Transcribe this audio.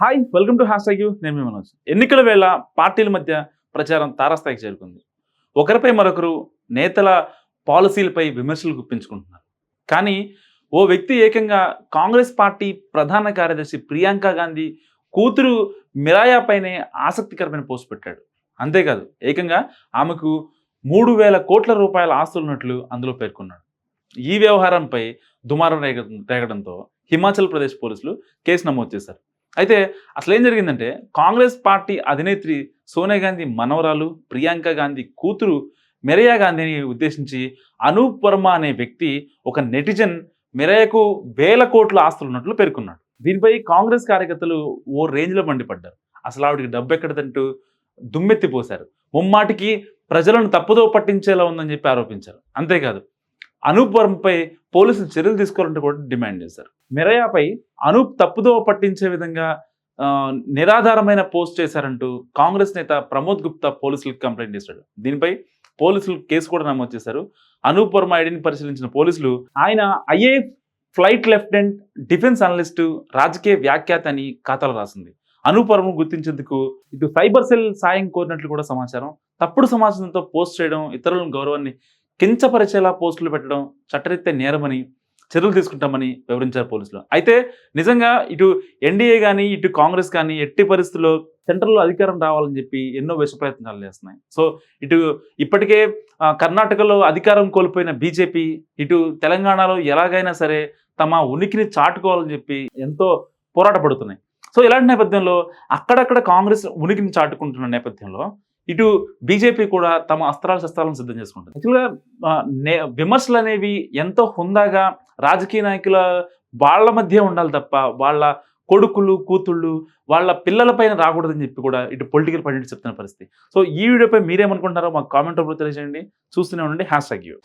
Hi welcome to hash you నేను మీ మనోజ్. ఎన్నికల వేళ పార్టీల మధ్య ప్రచారం తారాస్థాయికి చేరుకుంది. ఒకరిపై మరొకరు నేతల పాలసీలపై విమర్శలు గుప్పించుకుంటున్నారు. కానీ ఓ వ్యక్తి ఏకంగా కాంగ్రెస్ పార్టీ ప్రధాన కార్యదర్శి ప్రియాంక గాంధీ కూతురు మిరాయాపైనే ఆసక్తికరమైన పోస్ట్ పెట్టాడు. అంతేకాదు ఏకంగా ఆమెకు మూడు వేల కోట్ల రూపాయల ఆస్తులు ఉన్నట్లు అందులో పేర్కొన్నాడు. ఈ వ్యవహారంపై దుమారం రేగ రేగడంతో హిమాచల్ ప్రదేశ్ పోలీసులు కేసు నమోదు చేశారు. అయితే అసలు ఏం జరిగిందంటే కాంగ్రెస్ పార్టీ అధినేత్రి సోనియా గాంధీ మనవరాలు ప్రియాంక గాంధీ కూతురు మెరయా గాంధీని ఉద్దేశించి అనూప్ వర్మ అనే వ్యక్తి ఒక నెటిజన్ మెరయకు వేల కోట్ల ఆస్తులు ఉన్నట్లు పేర్కొన్నాడు. దీనిపై కాంగ్రెస్ కార్యకర్తలు ఓ రేంజ్లో మండిపడ్డారు. అసలు ఆవిడకి డబ్బు ఎక్కడదంటూ దుమ్మెత్తిపోశారు. ముమ్మాటికి ప్రజలను తప్పుదో పట్టించేలా ఉందని చెప్పి ఆరోపించారు. అంతేకాదు అనూప్ వర్మపై పోలీసులు చర్యలు తీసుకోవాలంటే కూడా డిమాండ్ చేశారు. మిరయాపై అనూప్ తప్పుదో పట్టించే విధంగా నిరాధారమైన పోస్ట్ చేశారంటూ కాంగ్రెస్ నేత ప్రమోద్ గుప్తా పోలీసులకు కంప్లైంట్ చేశాడు. దీనిపై పోలీసులు కేసు కూడా నమోదు చేశారు. అనూప్ వర్మ ఐడిని పరిశీలించిన పోలీసులు ఆయన IA flight lieutenant defence analyst రాజకీయ వ్యాఖ్యాత అని ఖాతాలు రాసింది. అనూప్ వర్మ గుర్తించేందుకు ఇటు సైబర్ సెల్ సాయం కోరినట్లు కూడా సమాచారం తప్పుడు సమాచారంతో పోస్ట్ చేయడం ఇతరుల గౌరవాన్ని కించపరిచేలా పోస్టులు పెట్టడం చట్టరీత్యా నేరమని చర్యలు తీసుకుంటామని వివరించారు పోలీసులు. అయితే నిజంగా ఇటు ఎన్డీఏ కానీ ఇటు కాంగ్రెస్ కానీ ఎట్టి పరిస్థితుల్లో సెంట్రల్లో అధికారం రావాలని చెప్పి ఎన్నో విష ప్రయత్నాలు చేస్తున్నాయి. సో ఇటు ఇప్పటికే కర్ణాటకలో అధికారం కోల్పోయిన బీజేపీ ఇటు తెలంగాణలో ఎలాగైనా సరే తమ ఉనికిని చాటుకోవాలని చెప్పి ఎంతో పోరాటపడుతున్నాయి. సో ఇలాంటి నేపథ్యంలో అక్కడక్కడ కాంగ్రెస్ ఉనికిని చాటుకుంటున్న నేపథ్యంలో ఇటు బీజేపీ కూడా తమ అస్త్రాలు శస్త్రాలను సిద్ధం చేసుకుంటుంది. యాక్చువల్గా నే- విమర్శలు అనేవి ఎంతో హుందాగా రాజకీయ నాయకుల వాళ్ళ మధ్య ఉండాలి తప్ప వాళ్ళ కొడుకులు కూతుళ్ళు వాళ్ళ పిల్లలపైన రాకూడదని చెప్పి కూడా ఇటు పొలిటికల్ పండిట్ చెప్తున్న పరిస్థితి. సో ఈ వీడియోపై మీరేమనుకుంటున్నారో మాకు కామెంట్ రూపంలో తెలియజేయండి. చూస్తూనే ఉండండి. Hash tag you.